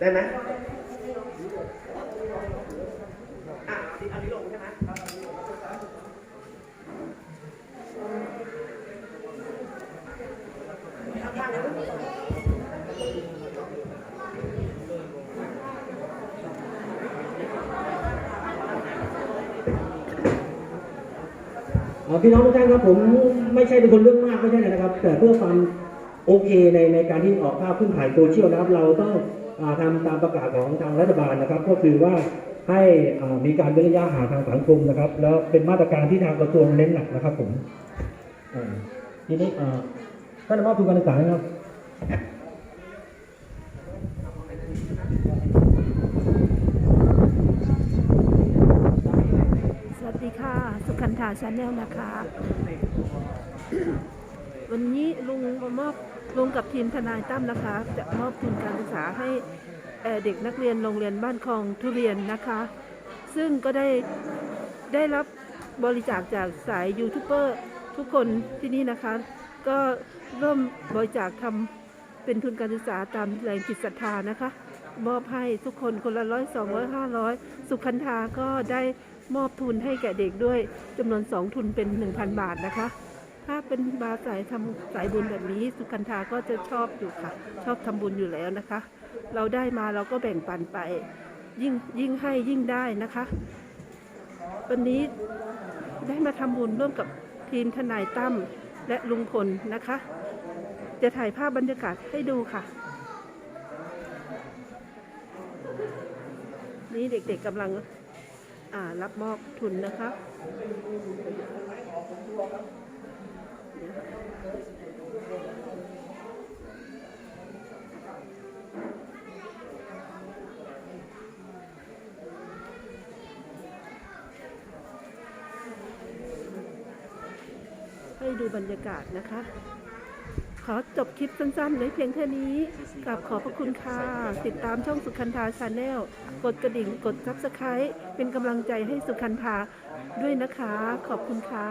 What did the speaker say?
ได้ไหมอะอานี้ลงใช่ไหมพี่น้องทุกท่านครับผมไม่ใช่เป็นคนเรื่องมากไม่ใช่นะครับ แต่เพื่อความโอเคในในการที่ออกภาพขึ้นถ่ายโซเชียลนะครับ เราต้อง ทำตามประกาศของทางรัฐบาลนะครับ ก็คือว่าให้มีการเว้นระยะห่างทางสังคมนะครับ แล้วเป็นมาตรการที่ทางกระทรวงเน้นหนักนะครับผมอ่าทีนี้ท่านมอบทุนการศึกษาครับสวัสดีค่ะ สุขันธาชาแนลนะคะ วันนี้ลุงมามอบ ลุงกับทีมทนายตั้มนะคะ จะมอบทุนการศึกษาให้เด็กนักเรียนโรงเรียนบ้านคลองทุเรียนนะคะ ซึ่งก็ได้ได้รับบริจาคจากสายยูทูบเบอร์ทุกคนที่นี่นะคะ ก็ร่วมบริจาคทำเป็นทุนการศึกษาตามแรงจิตศรัทธานะคะ มอบให้ทุกคนคนละร้อยสองร้อยห้าร้อยสุขันธาก็ได้มอบทุนให้แก่เด็กด้วยจำนวนสองทุนเป็น1,000บาทนะคะ ถ้าเป็นบาสายทำสายบุญแบบนี้ สุขันธาก็จะชอบอยู่ค่ะ ชอบทำบุญอยู่แล้วนะคะ เราได้มาเราก็แบ่งปันไป ยิ่งยิ่งให้ยิ่งได้นะคะ วันนี้ได้มาทำบุญร่วมกับทีมทนายตั้มและลุงพลนะคะ จะถ่ายภาพบรรยากาศให้ดูค่ะ นี่เด็กๆกำลังรับมอบทุนนะคะ ให้ดูบรรยากาศนะคะ ขอจบคลิปสั้นๆไว้เพียงแค่นี้กลับขอบพระคุณค่ะ ติดตามช่องสุขันธาชาแนลกดกระดิ่งกดซับสไครต์เป็นกำลังใจให้สุขันธาด้วยนะคะ ขอบคุณค่ะ